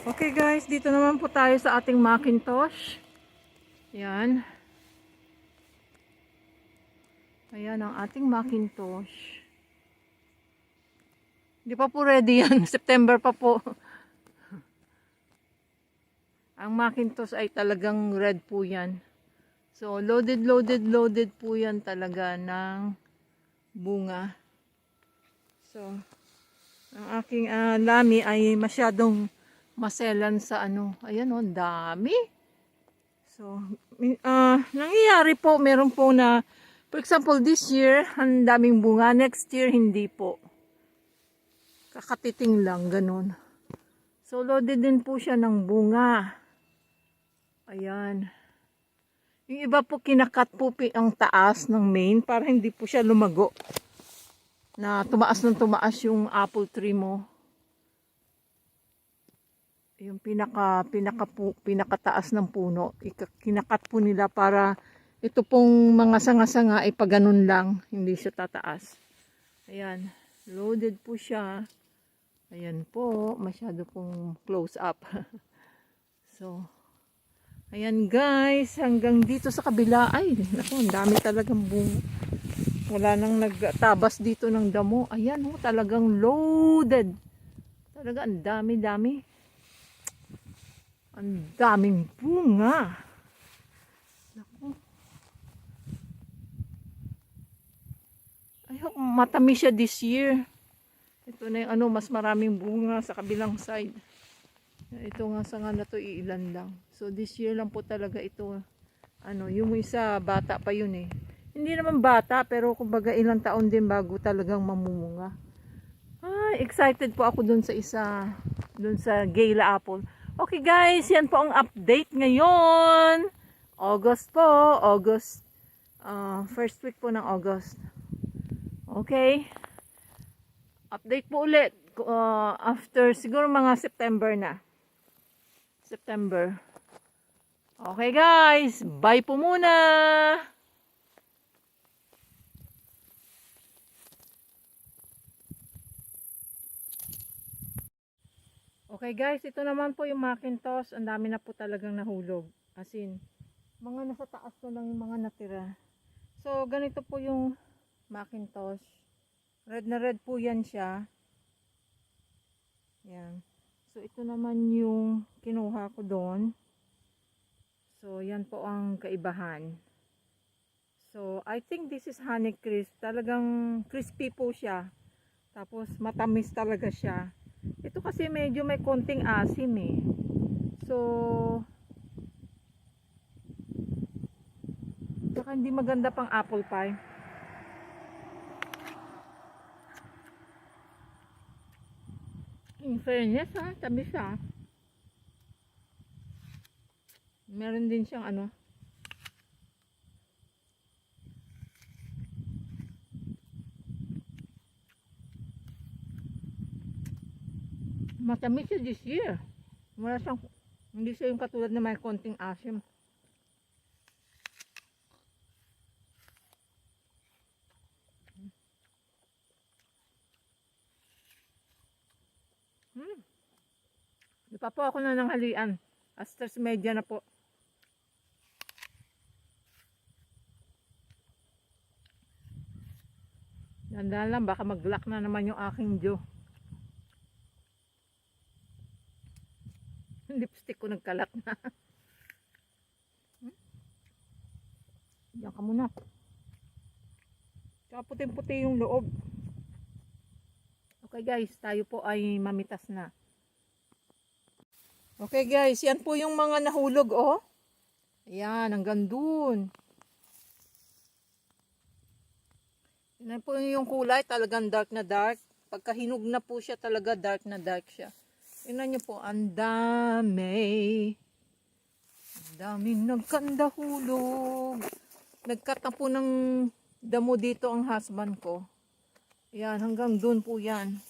Okay guys, dito naman po tayo sa ating Macintosh. Yan. Ayan ang ating Macintosh. Hindi pa po ready yan. September pa po. Ang Macintosh ay talagang red po yan. So, loaded, loaded, loaded po yan talaga ng bunga. So, ang aking ah, lami ay masyadong maselan sa ano. Ayan o, dami. So, ah, nangyayari po, meron po na, for example, this year, ang daming bunga. Next year, hindi po. Kakatiting lang, ganun. So, loaded din po siya ng bunga. Ayan. Yung iba po, kinakat po ang taas ng main para hindi po siya lumago. Na tumaas ng tumaas yung apple tree mo yung pinaka pinaka pu, pinakataas ng puno kinakat po nila para ito pong mga sanga-sanga ay paganon lang hindi siya tataas. Ayan loaded po siya. Ayan po masyado pong close up. So ayan guys hanggang dito sa kabila. Ay naku ang dami talagang bunga wala nang nagtabas dito ng damo. Ayan oh talagang loaded. Talaga ang dami dami ang daming bunga. Naku. I hope matamis siya this year. Ito na yung ano, mas maraming bunga sa kabilang side. Ito nga sa nga na to, iilan lang. So this year lang po talaga ito. Ano, yung isa bata pa yun eh. Hindi naman bata, pero kumbaga ilang taon din bago talagang mamumunga. Ay, excited po ako dun sa isa, dun sa Gala Apple. Okay guys, yan po ang update ngayon. August po, August, uh, first week po ng August. Okay. Update po ulit uh, after siguro mga September na. September. Okay guys, bye po muna. Okay guys, ito naman po yung Macintosh. Ang dami na po talagang nahulog. As in, mga nasa taas na lang yung mga natira. So, ganito po yung Macintosh. Red na red po yan siya. Yan. So, ito naman yung kinuha ko doon. So, yan po ang kaibahan. So, I think this is honey crisp. Talagang crispy po siya. Tapos, matamis talaga siya. Ito kasi medyo may konting asim eh. So, saka hindi maganda pang apple pie. In fairness ha, tabi siya. Meron din siyang ano. Matamis siya this year. Wala siyang, hindi siya yung katulad na may konting asim. Hmm. Di pa po ako na nanghalian. Asters media na po. Dandan lang, baka mag-lock na naman yung aking Joe. lipstick ko nagkalat na. hmm? Diyan ka muna. Tsaka puting-puti yung loob. Okay guys, tayo po ay mamitas na. Okay guys, yan po yung mga nahulog oh. Ayan, hanggang dun. Yan po yung kulay, talagang dark na dark. Pagka hinog na po siya, talaga dark na dark siya. Tingnan niyo po, ang dami. Ang daming nagkandahulog. Nagkatapo ng damo dito ang husband ko. Yan, hanggang doon po yan.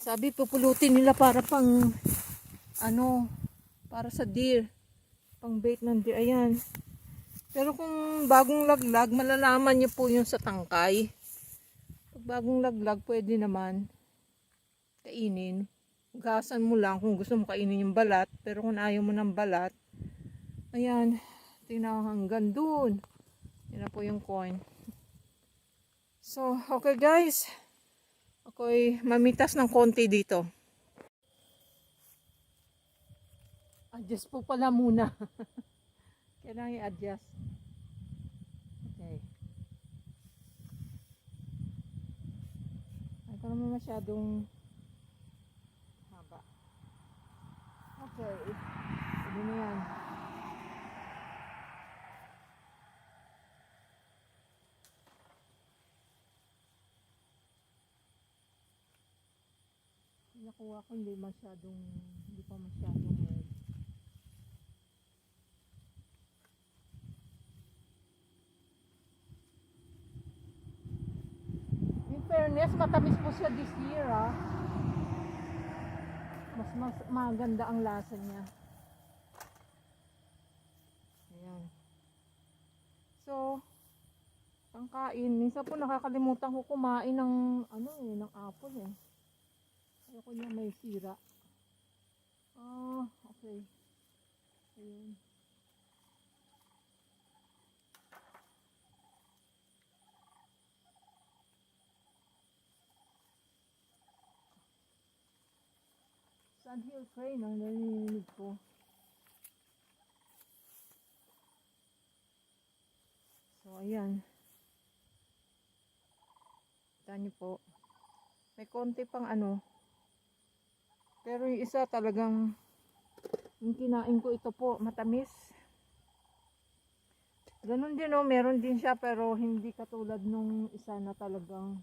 Sabi, pupulutin nila para pang, ano, para sa deer. Pang bait ng deer. Ayan. Pero kung bagong laglag, malalaman niyo po yung sa tangkay. Bagong laglag, pwede naman. kainin, gasan mo lang kung gusto mo kainin yung balat. Pero kung ayaw mo ng balat, ayan, tingnan hanggang dun. Yan na po yung coin. So, okay guys. Ako'y mamitas ng konti dito. Adjust po pala muna. Kailangan i-adjust. Okay. Ay, ko naman masyadong haba. Okay. Sabi na yan. Nakuha ko hindi masyadong, hindi pa masyadong red. In fairness, matamis po siya this year ah. Mas, mas maganda ang lasa niya. Ayan. So, pangkain. Minsan po nakakalimutan ko kumain ng ano eh, ng apple eh. Ayoko niya may sira. Ah, okay. Ayun. Sandhill crane ang narinig ko. So, ayan. Kita niyo po. May konti pang ano. Pero yung isa talagang yung kinain ko ito po, matamis. Ganun din oh, meron din siya pero hindi katulad nung isa na talagang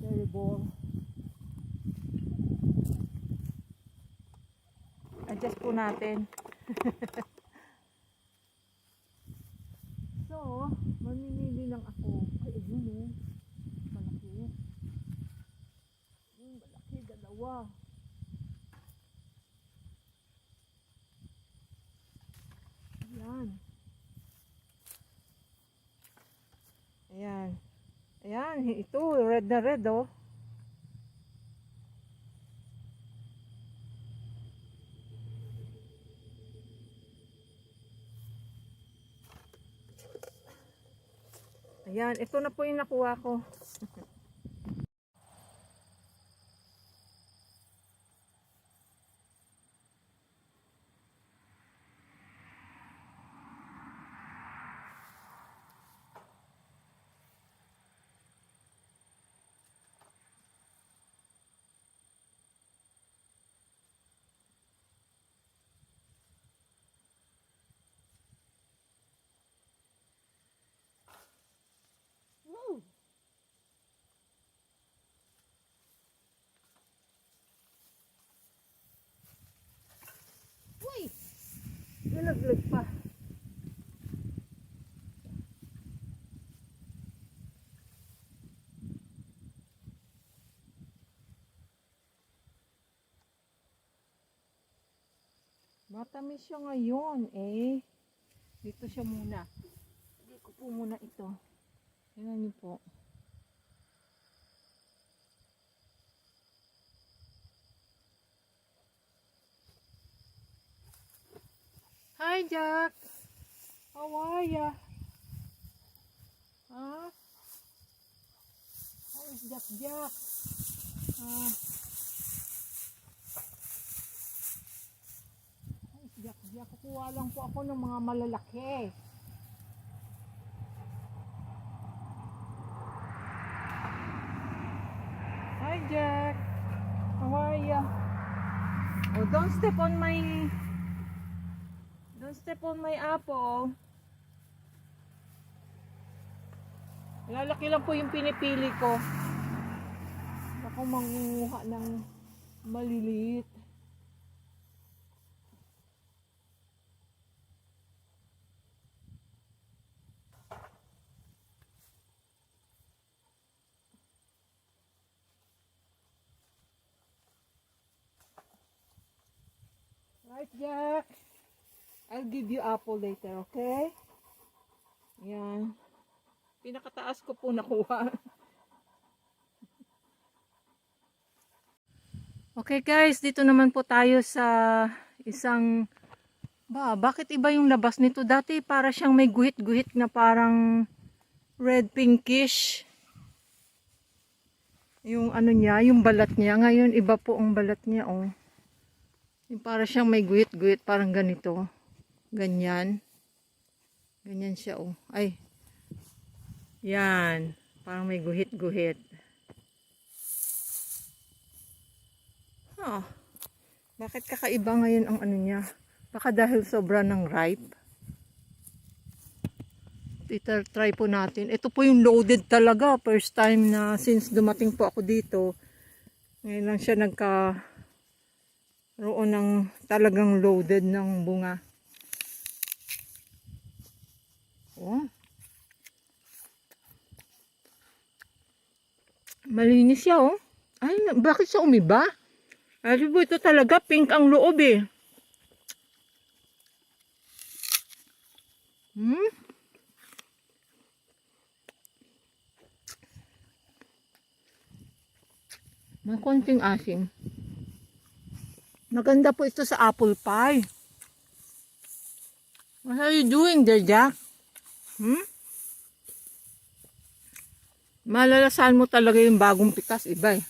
terrible. Adjust po natin. so, mamimili lang ako. Ay, ayun oh. Malaki. Yung malaki, dalawa. Ayan. Ayan. Ayan, ito, red na red oh. Ayan, ito na po yung nakuha ko. Nalaglag pa. Matamis siya ngayon eh. Dito siya muna. Hindi ko po muna ito. Tingnan niyo po. Hi, Jack. How are ya? Huh? How is Jack Jack? Is Jack Jack? Kukuha lang po ako ng mga malalaki. Hi, Jack. How are ya? Oh, don't step on my... Don't step on my apple. Lalaki lang po yung pinipili ko. Ako mangunguha ng maliliit. Right, Jack? I'll give you apple later, okay? Yan. Pinakataas ko po nakuha. Okay guys, dito naman po tayo sa isang ba, bakit iba yung labas nito? Dati para siyang may guhit-guhit na parang red pinkish. Yung ano niya, yung balat niya. Ngayon iba po ang balat niya, oh. Yung para siyang may guhit-guhit, parang ganito. Ganyan. Ganyan siya, oh. Ay. Yan. Parang may guhit-guhit. Huh. Bakit kakaiba ngayon ang ano niya? Baka dahil sobra ng ripe. Ito, try po natin. Ito po yung loaded talaga. First time na since dumating po ako dito. Ngayon lang siya nagka roon ng talagang loaded ng bunga. Malinis siya oh. Ay, bakit siya umiba? Ay, po, ito talaga pink ang loob eh. Hmm? May konting asim. Maganda po ito sa apple pie. What are you doing there, Jack? Hmm? Malalasan mo talaga yung bagong pikas, iba eh.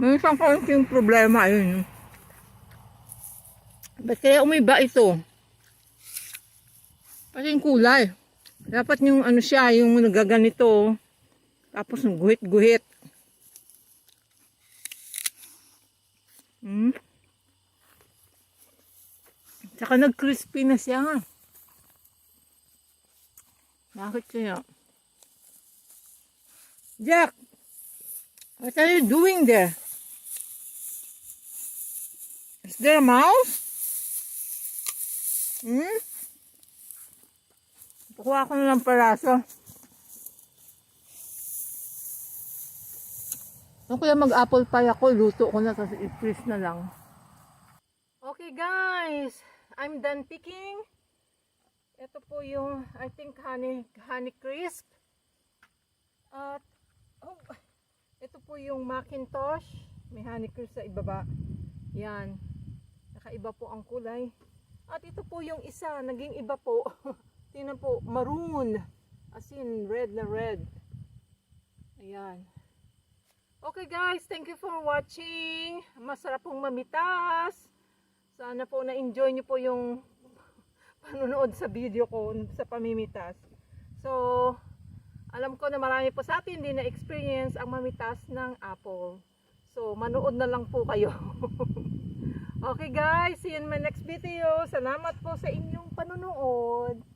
May isang kaunting problema yun. Ba't kaya umiba ito? Pati yung kulay. Dapat yung ano siya, yung nagaganito. Tapos yung guhit-guhit. Hmm? Tsaka nag-crispy na siya. Bakit kaya? Jack! What are you doing there? Is there a mouse? Hmm? Kuha ko na lang paraso. Ano kaya mag-apple pie ako, luto ko na, tapos i-freeze na lang. Okay guys, I'm done picking. Ito po yung, I think, honey, honey crisp. At, oh, ito po yung Macintosh. May honey crisp sa ibaba. Yan. Nakaiba po ang kulay. At ito po yung isa, naging iba po. Tingnan po, maroon. As in, red na red. Ayan. Okay guys, thank you for watching. Masarap pong mamitas. Sana po na-enjoy nyo po yung panonood sa video ko sa pamimitas. So, alam ko na marami po sa atin hindi na-experience ang mamitas ng apple. So, manood na lang po kayo. okay guys, see you in my next video. Salamat po sa inyong panonood.